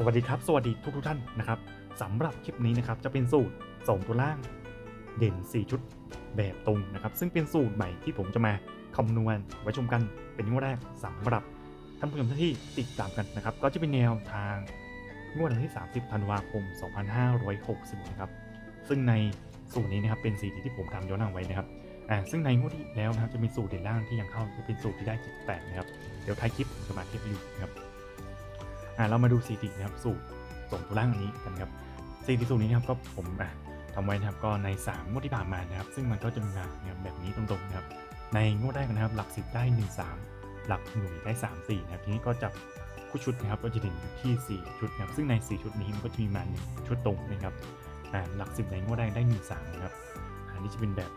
สวัสดีครับ สวัสดีทุกทุกท่านนะครับสำหรับคลิปนี้นะครับจะเป็นสูตรส่งตัวล่างเด่น 4 ชุดแบบตรงนะครับ ซึ่งเป็นสูตรใหม่ที่ผมจะมาคำนวณไว้ชมกันเป็นงวดแรกสำหรับท่านผู้ชมที่ติดตามกันนะครับ ก็จะเป็นแนวทางงวดวันที่ 30 ธันวาคม 2560นะครับซึ่งในสูตรนี้นะครับเป็นสีที่ผมทำย้อนหลังไว้นะครับอ่าซึ่งในงวดที่แล้วนะครับจะมีสูตรเด่นล่างที่ยังเข้าจะเป็นสูตรที่ได้78นะครับเดี๋ยวท้ายคลิปผมจะมาเทียบให้ดูนะครับ อ่าเรามาดูสถิตินะครับสูตรส่งตัวล่างอันนี้กันครับสถิติสูตรนี้นะครับก็ผมอะทำไว้นะครับก็ใน3งวดที่ผ่านมานะครับ ซึ่งมันก็จะมีมาแบบนี้ตรงๆนะครับ ในงวดแรกนะครับ หลัก10ได้ 1 3 หลักหน่วยได้ 3 4นะครับทีนี้ก็จับคู่ชุดนะครับก็จะถึงที่ 4 ชุดนะครับซึ่งใน 4 ชุดนี้มันก็จะมีมา1ชุดตรงนะครับอ่าหลัก 10ในงวดแรกได้ 1 3นะครับอันนี้จะเป็นแบบ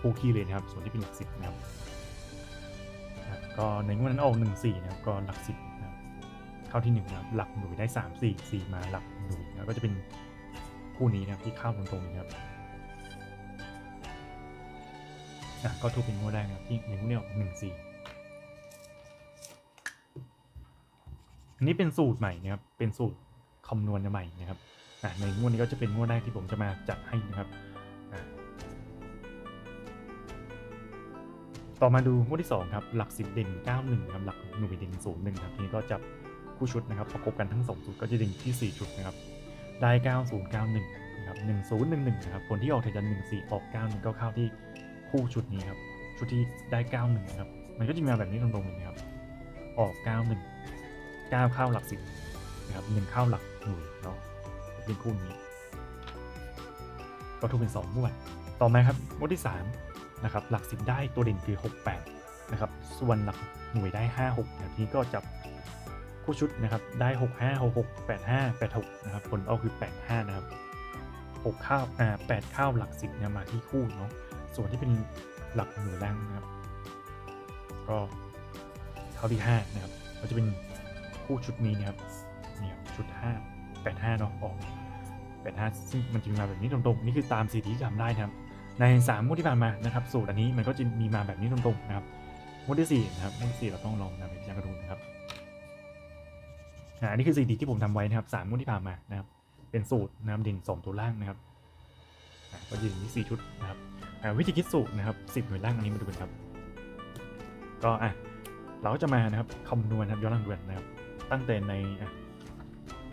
คู่คี่เลยนะครับ ส่วนที่เป็นหลัก 10นะครับก็ในงวดนั้นออก 1 4นะครับก็หลัก 10นะครับ เข้าที่หนึ่งนะครับหลักหน่วยได้ 3 4 4 มาหลักหน่วยแล้วก็จะเป็นคู่นี้นะครับที่เข้าตรงๆนี้ครับอะก็ถูกเป็นงวดแรกนะครับที่ในงวดนี้ออกหนึ่งสี่อันนี้เป็นสูตรใหม่นะครับเป็นสูตรคำนวณใหม่นะครับอะในงวดนี้ก็จะเป็นงวดแรกที่ผมจะมาจัดให้นะครับต่อมาดูงวดที่2ครับหลัก10เด่น91นะครับหลักหน่วยเด่น01ครับทีนี้ก็จับ คู่ชุดนะครับประกบกันทั้ง2ชุดก็จะดึงที่ 4 ชุดนะครับได้ 9091นะครับ1011นะครับผลที่ออกแทนจะ14 ออก 91ก็เข้าที่คู่ชุดนี้ครับชุดที่ได้ 91นะครับมันก็จะมาแบบนี้ตรงๆเลยนะครับออก 91 9 เข้าหลัก10นะครับ1เข้าหลักหน่วยเนาะเป็นคู่นี้ก็ถูกเป็น2งวดต่อมาครับงวดที่3นะครับหลัก10ได้ตัวเด่นคือ 68นะครับส่วนหลักหน่วยได้ 56นะครับนี้ก็จับ คู่ชุดนะครับได้ 6 5 6 6 8 5 8 6นะครับผลออกคือ 8 5 นะครับ 6 ข้าวอ่า8ข้าวหลัก10เนี่ยมาที่คู่เนาะส่วนที่เป็นหลักหน่วยล่างนะครับ ก็เข้าที่ 5 นะครับ ก็จะเป็นคู่ชุดนี้นะครับเนี่ยชุด 5 8 5 เนาะออก 8 5 ซึ่งมันจะมีมาแบบนี้ตรงๆ นี่คือตามสีที่ทำได้นะครับ ใน3งวดที่ผ่านมานะครับ สูตรอันนี้มันก็จะมีมาแบบนี้ตรงๆนะครับงวดที่4นะครับงวดที่4เราต้องลองนำไปพิจารณาดูนะครับ อันนี้คือสถิติที่ผมทำไว้นะครับสามงวดที่ผ่านมานะครับ เป็นสูตรนะครับเด่นสองตัวล่างนะครับก็จะมีสี่ชุดนะครับวิธีคิดสูตรนะครับสิบหน่วยล่างอันนี้มาดูกันครับ ก็อะเราก็จะมานะครับคำนวณนะครับย้อนหลังด่วนนะครับ ตั้งแต่ในอะ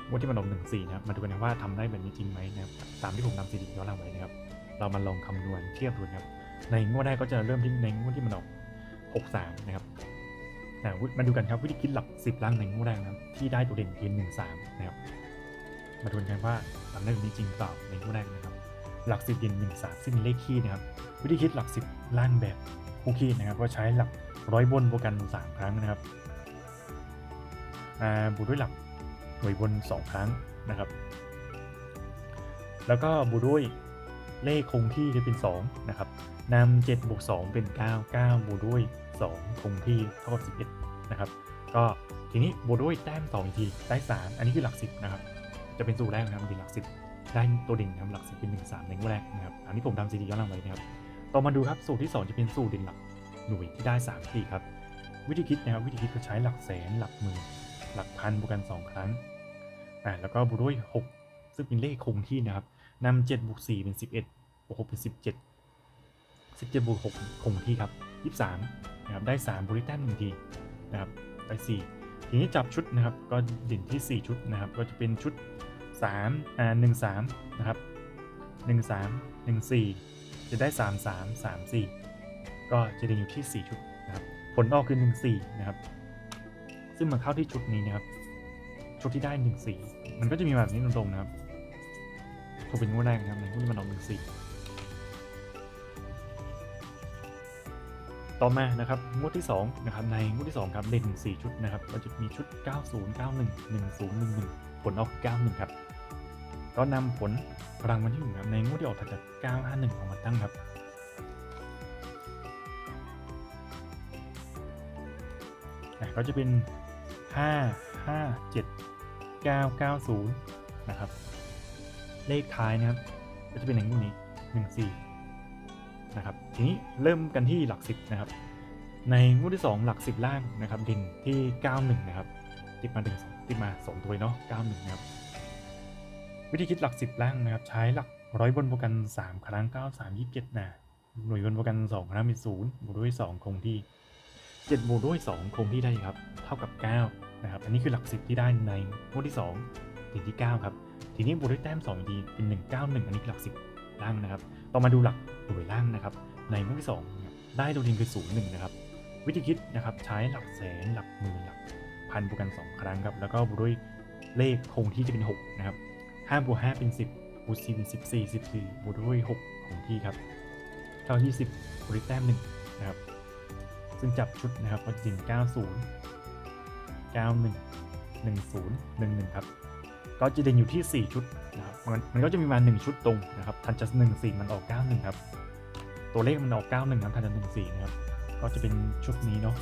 งวดที่มันออกหนึ่งสี่นะครับมาดูกันนะว่าทำได้แบบนี้จริงไหมนะครับตามที่ผมนำสถิติย้อนหลังไว้นะครับ เรามาลองคำนวณเทียบดูนะครับในงวดแรกก็จะเริ่มที่ในงวดที่มันออกหกสามนะครับ มาดูกันครับวิธีคิดหลัก 10ล่างในงวดแรกนะครับที่ได้ตัวเด่นเพียงหนึ่งสามนะครับมาดูกันว่าทำได้แบบนี้จริงเปล่าในงวดแรกนะครับ หลัก10เด่นหนึ่งสามซึ่งเป็นเลขคี่นะครับ วิธีคิดหลัก10ล่างแบบคู่คี่นะครับก็ใช้หลักร้อยบนบวกกันสามครั้งนะครับบวกด้วยหลักหน่วยบนสองครั้งนะครับ แล้วก็บวกด้วยเลขคงที่ที่เป็น2นะครับนำ7บวก2เป็น 9 9 บวกด้วย 2คงที่เท่ากับ11 นะครับ ก็ทีนี้บวกด้วยแต้ม2อีกทีได้ 3 อันนี้คือหลัก 10 นะครับ จะเป็นสูตรแรกนะครับเป็นหลัก 10 ได้ตัวเด่นนะครับหลัก 10 เป็น 1 3ในงวดแรกนะครับ อันนี้ผมทำซีดีย้อนหลังไว้นะครับ ต่อมาดูครับสูตรที่ 2 จะเป็นสูตรเด่นหลักหน่วยที่ได้3ที่ครับ วิธีคิดนะครับวิธีคิดก็ใช้หลักแสนหลักหมื่นหลักพันบวกกัน 2 ครั้งอ่าแล้วก็บวกด้วย 6 ซึ่งเป็นเลขคงที่นะครับนำ7บวก4เป็น 11บวก6เป็น 17 17บวก6คงที่ครับ 23นะครับได้3บริแต้มหนึ่งทีนะครับได้4ทีนี้จับชุดนะครับก็เด่นที่ 4 ชุดนะครับ ก็จะเป็นชุด3อ่า1 3นะครับ1 3 1 4 จะได้ 3 3 3 4 ก็จะเด่นอยู่ที่ 4 ชุดนะครับผลออกคือ 1 4นะครับซึ่งมันเข้าที่ชุดนี้นะครับชุดที่ได้1 4มันก็จะมีแบบนี้ตรงๆนะครับถูกเป็นงวดแรกนะครับในงวดที่มันออก1 4 ต่อมานะครับงวดที่2นะครับในงวดที่2ครับเด่น4ชุดนะครับก็จะมีชุด 90 91 10 11 ผลออก 91 ครับก็นำผลรางวัลที่1ครับในงวดที่ออกถัดจาก 951ออกมาตั้งครับอะก็จะเป็น 5 5 7 9 9 0 นะครับ เลขท้ายนะครับ ก็จะเป็นอย่างนี้ 14 นะครับทีนี้เริ่มกันที่หลัก 10 นะครับ ในงวดที่ 2 หลัก 10 ล่างนะครับ ดินที่ 91 นะครับ ติดมาหนึ่งสองติดมาสองตัวเลยเนาะเก้าหนึ่งนะครับ วิธีคิดหลักสิบล่างนะครับ ใช้หลักร้อยบนบวกกันสามครั้งเก้าสามยี่สิบเจ็ดนะหน่วยบนบวกกันสองครั้งเป็นศูนย์บวกด้วยสองคงที่เจ็ดบวกด้วยสองคงที่ได้ครับ เท่ากับเก้านะครับ อันนี้คือหลักสิบที่ได้ในงวดที่สองถึงที่เก้าครับ ทีนี้บวกด้วยแต้มสองดีเป็นหนึ่งเก้าหนึ่งอันนี้คือหลักสิบล่างนะครับ ต่อมาดูหลักหน่วยล่างนะครับ ในงวดที่สองได้ตัวเรียนคือศูนย์หนึ่งนะครับ วิธีคิดนะครับใช้หลักแสนหลักหมื่นหลักพันบวกกัน 2 ครั้งครับ แล้วก็บวกด้วยเลขคงที่จะเป็น 6 นะครับ5บวก5เป็น 10บวก4เป็น14 14บวกด้วย 6 คงที่ครับเท่า20บวกด้วยแต้ม1นะครับ ซึ่งจับชุดนะครับก็จะเป็น90 91 10 11 ครับ ก็จะเด่นอยู่ที่ 4 ชุดนะครับ มันมันก็จะมีมา1ชุดตรงนะครับทันจะ1 4มันออก91ครับตัวเลขมันออก91นะครับทันจะ1 4นะครับก็จะเป็นชุดนี้เนาะ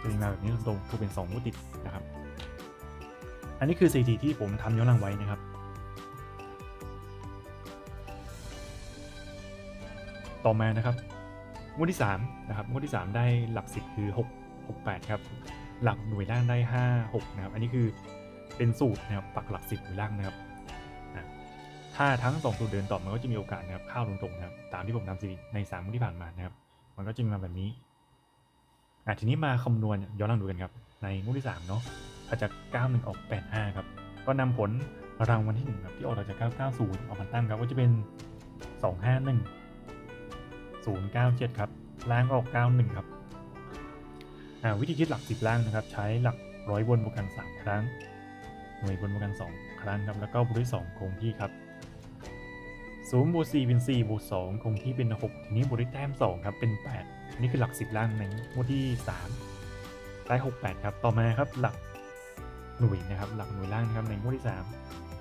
จะมีมาแบบนี้ตรงๆถูกเป็น2งวดติดนะครับ อันนี้คือสถิติที่ผมทำย้อนหลังไว้นะครับต่อมานะครับงวดที่3นะครับงวดที่ 3 ได้หลัก 10 คือ 6 6 8ครับหลักหน่วยล่างได้ 5 6นะครับอันนี้คือเป็นสูตรนะครับปักหลัก 10หน่วยล่างนะครับ ถ้าทั้ง2สูตรเดินต่อมันก็จะมีโอกาสนะครับเข้าตรงๆนะครับตามที่ผมทำสถิติใน3งวดที่ผ่านมานะครับ มันก็จะมีมาแบบนี้อะทีนี้มาคำนวณย้อนหลังดูกันครับในงวดที่3เนาะอาจจะ91ออก85ครับก็นำผลรางวัลที่1ครับที่ออกจาก990ออกมาตั้งครับก็จะเป็น 251 097 ครับล่างออก 91 ครับอ่าวิธีคิดหลัก 10 ล่างนะครับ ใช้หลักร้อยบนบวกกัน 3 ครั้ง หน่วยบนบวกกัน 2 ครั้งครับ แล้วก็บวกด้วย2คงที่ครับ ศูนย์บวกสี่เป็นสี่บวกสองคงที่เป็นหกทีนี้บวกด้วยแต้มสองครับเป็นแปดนี่คือหลักสิบล่างในงวดที่สามได้หกแปดครับต่อมาครับหลักหน่วยนะครับหลักหน่วยล่างนะครับในงวดที่สาม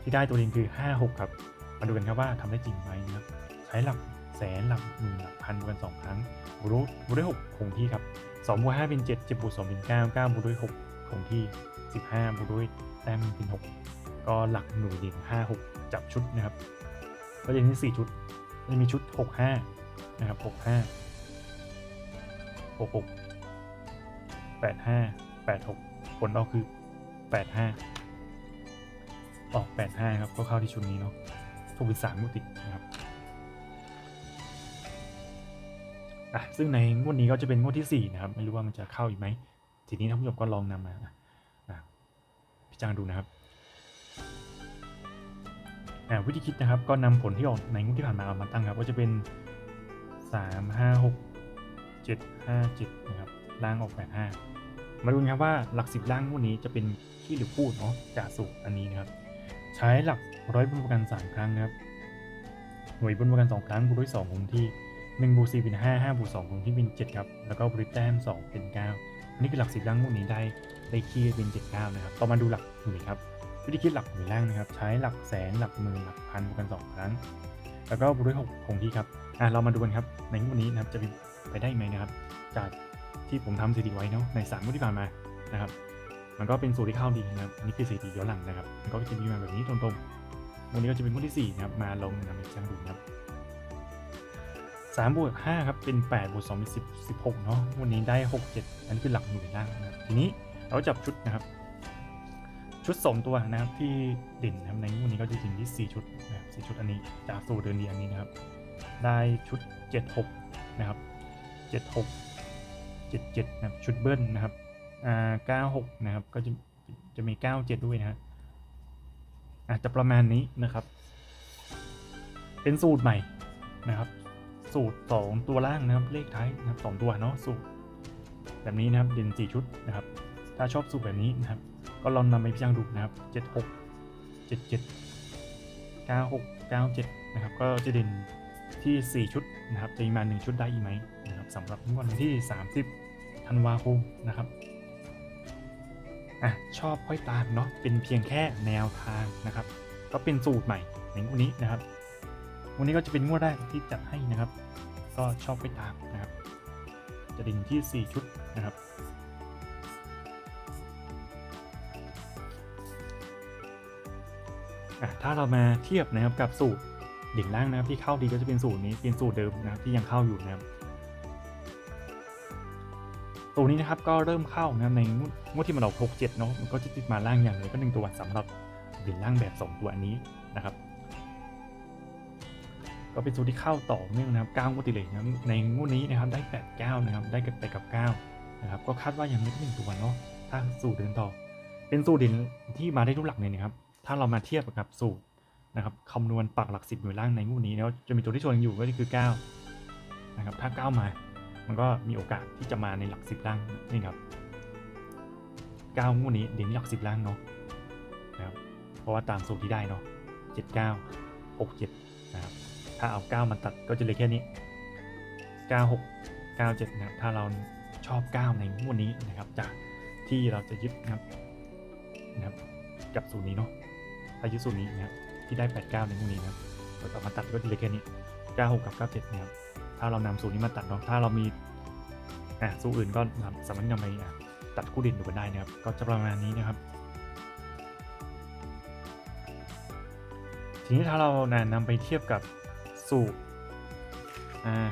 ที่ได้ตัวเองคือห้าหกครับมาดูกันครับว่าทำได้จริงไหมนะครับใช้หลักแสนหลักหมื่นหลักพันบวกกันสองครั้งบวกด้วยบวกด้วยหกคงที่ครับสองบวกห้าเป็นเจ็ดเจ็ดบวกสองเป็นเก้าเก้าบวกด้วยหกคงที่สิบห้าบวกด้วยแต้มเป็นหกก็หลักหน่วยเด่นห้าหกจับชุดนะครับ ก็จะมีสี่ชุดจะมีชุดหกห้านะครับหกห้าหกหกแปดห้าแปดหกผลออกคือแปดห้าออกแปดห้าครับก็เข้าที่ชุดนี้เนาะถูกเป็นสามงวดติดนะครับอะซึ่งในงวดนี้ก็จะเป็นงวดที่สี่นะครับ ไม่รู้ว่ามันจะเข้าอีกไหม ทีนี้ท่านผู้ชมก็ลองนำมาอะพิจารณาดูนะครับ วิธีคิดนะครับ ก็นำผลที่ออกในงวดที่ผ่านมาเอามาตั้งครับ ก็จะเป็น 3 5 6 7 5 7นะครับล่างออก8 5 มาดูกันครับว่าหลัก10ล่างงวดนี้จะเป็นขี้หรือพูดเนาะจากสูตรอันนี้นะครับ ใช้หลักร้อยบนประกัน3ครั้งครับหน่วยบนประกัน2ครั้งบวกด้วย2คงที่1บวก4เป็น5 5บวก2คงที่เป็น7ครับแล้วก็บริแต้ม2เป็น9อันนี้คือหลัก10ล่างงวดนี้ได้ได้ขี้เป็น7 9นะครับต่อมาดูหลักหน่วยครับ วิธีคิดหลักหน่วยล่างนะครับ ใช้หลักแสนหลักหมื่นหลักพันบวกกัน 2 ครั้ง แล้วก็บวกด้วย6คงที่ครับอะเรามาดูกันครับ ในงวดนี้นะครับจะไปได้ไหมนะครับ จากที่ผมทำสถิติไว้เนาะใน3งวดที่ผ่านมานะครับ มันก็เป็นสูตรที่เข้าดีนะครับอันนี่คือสถิติย้อนหลังนะครับมันก็จะมีมาแบบนี้ตรงๆวันนี้ก็จะเป็นงวดที่4นะครับมาลงนำไปช่างดูนะครับ3บวก5ครับเป็น8บวก2เป็น10 16เนาะวันนี้ได้6 7อันนี้คือหลักหน่วยล่างนะครับทีนี้เราจับชุดนะครับ ชุด 2 ตัวนะครับที่เด่นนะครับในงวดนี้ก็จะถึงที่ 4 ชุดนะครับ4ชุดอันนี้จากสูตรเดินดีอันนี้นะครับ ได้ชุด 76 นะครับ 76 77 นะครับชุดเบิ้ลนะครับอ่า96 นะครับก็จะจะมี 97 ด้วยนะฮะอาจจะประมาณนี้นะครับ เป็นสูตรใหม่นะครับ สูตร 2 ตัวล่างนะครับเลขท้ายนะครับสองตัวเนาะสูตรแบบนี้นะครับเด่น4ชุดนะครับ ถ้าชอบสูตรแบบนี้นะครับ ก็ลองนำไปพิจารณาดูนะครับ 76 77 96 97 นะครับ ก็จะเด่นที่ 4 ชุดนะครับ จะมีมา 1 ชุดได้อีกไหมนะครับสำหรับวันที่ 30 ธันวาคมนะครับอะชอบค่อยตามเนาะ เป็นเพียงแค่แนวทางนะครับ ก็เป็นสูตรใหม่ในวดนี้นะครับ วันนี้ก็จะเป็นงวดแรกที่จัดให้นะครับ ก็ชอบค่อยตามนะครับ จะเด่นที่ 4 ชุดนะครับ ถ้าเรามาเทียบนะครับกับสูตรดิ่งล่างนะครับที่เข้าดีก็จะเป็นสูตรนี้เป็นสูตรเดิมนะครับที่ยังเข้าอยู่นะครับตัวนี้นะครับก็เริ่มเข้านะครับในงวดที่มันออก6 7เนาะมันก็จะติดมาล่างอย่างเลยก็หนึ่งตัวสำหรับเด่นล่างแบบ 2 ตัวอันนี้นะครับ ก็เป็นสูตรที่เข้าต่อเนื่องนะครับ9งวดติดเลยนะครับในงวดนี้นะครับได้8 9นะครับได้กับไปกับ9นะครับก็คาดว่ายังไม่ได้หนึ่งตัวเนาะถ้าสูตรเดินต่อ เป็นสูตรเด่นที่มาได้ทุกหลักเลยนะครับ ถ้าเรามาเทียบกับสูตรนะครับคำนวณปักหลักสิบหน่วยล่างในงวดนี้แล้วจะมีตัวที่ชนอยู่ก็คือ9นะครับถ้า 9 มา มันก็มีโอกาสที่จะมาในหลักสิบล่างนี่ครับ9งวดนี้เด่นที่หลักสิบล่างเนาะนะครับเพราะว่าตามสูตรที่ได้เนาะ7 9 6 7นะครับถ้าเอา 9มันตัดก็จะเหลือแค่นี้ 9 6 9 7นะครับถ้าเราชอบ 9 ในงวดนี้นะครับจากที่เราจะยึดนะครับนะครับกับสูตรนี้เนาะ ถ้ายึดสูนี้นะครับที่ได้ 8 9 ในงวดนี้นะครับเราเอามาตัดก็จะเหลือแค่นี้96กับ97นะครับถ้าเรานำสูตรนี้มาตัดเนาะถ้าเรามีอะสูตรอื่นก็นำสามารถนำไปอะตัดคู่เด่นดูกันได้นะครับ ก็จะประมาณนี้นะครับ ทีนี้ถ้าเรานะนำไปเทียบกับสูตรอ่า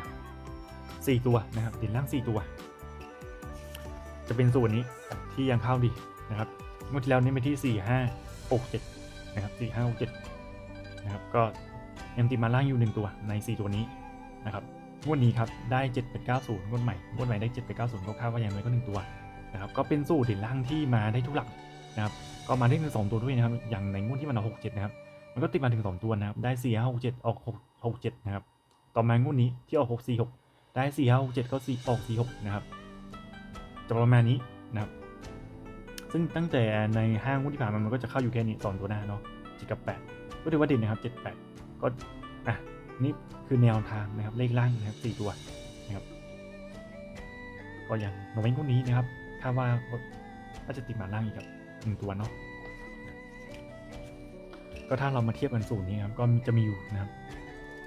สี่ตัวนะครับด่นล่างสี่ตัว จะเป็นสูตรนี้ที่ยังเข้าดีนะครับเมื่อที่แล้วนี่ไปที่สี่ห้าหกเจ็ด นะครับสี่ห้าหกเจ็ดนะครับก็ยังติดมาล่างอยู่หนึ่งตัวในสี่ตัวนี้นะครับงวดนี้ครับได้เจ็ดเป็นเก้าศูนย์งวดใหม่งวดใหม่ได้เจ็ดเป็นเก้าศูนย์ก็คาดว่าอย่างไรก็หนึ่งตัวนะครับก็เป็นสูตรเด่นล่างที่มาได้ทุกหลักนะครับก็มาได้ถึงสองตัวด้วยนะครับอย่างในงวดที่มันเอาหกเจ็ดนะครับมันก็ติดมาถึง2ตัวนะครับได้4 5 6 7ออก6 6 7นะครับต่อมางวดนี้ที่ออก6 4 6ได้4 5 6 7ก็4ออก4 6นะครับจะประมาณนี้นะครับ ซึ่งตั้งแต่ในห้างงวดที่ผ่านมามันก็จะเข้าอยู่แค่นี้2ตัวหน้าเนาะ7กับ8ก็ถือว่าด่นนะครับ7 8ก็อะนี่คือแนวทางนะครับเลขล่างนะครับ4ตัวนะครับก็อย่างโนเวนงวดนี้นะครับคาดว่าก็จะติดมาล่างอีกกับหนึ่งตัวเนาะก็ถ้าเรามาเทียบกันสูตรนี้ครับก็จะมีอยู่นะครับ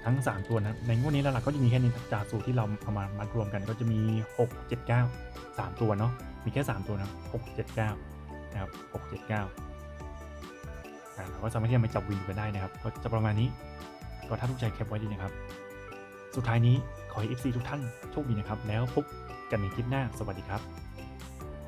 ทั้ง 3 ตัวนะในงวดนี้หลักๆก็จะมีแค่นี้จากสูตรที่เราเอามามารวมกันก็จะมี 6 7 9 3 ตัวเนาะมีแค่ 3 ตัวนะ6 7 9 นะครับ6 7 9อ่าเราก็สามารถที่จะมาจับวินกันได้นะครับ ก็จะประมาณนี้ ก็ถ้าทุกใจแคปไว้ดีนะครับ สุดท้ายนี้ขอให้ FC ทุกท่านโชคดีนะครับ แล้วพบกันในคลิปหน้า สวัสดีครับ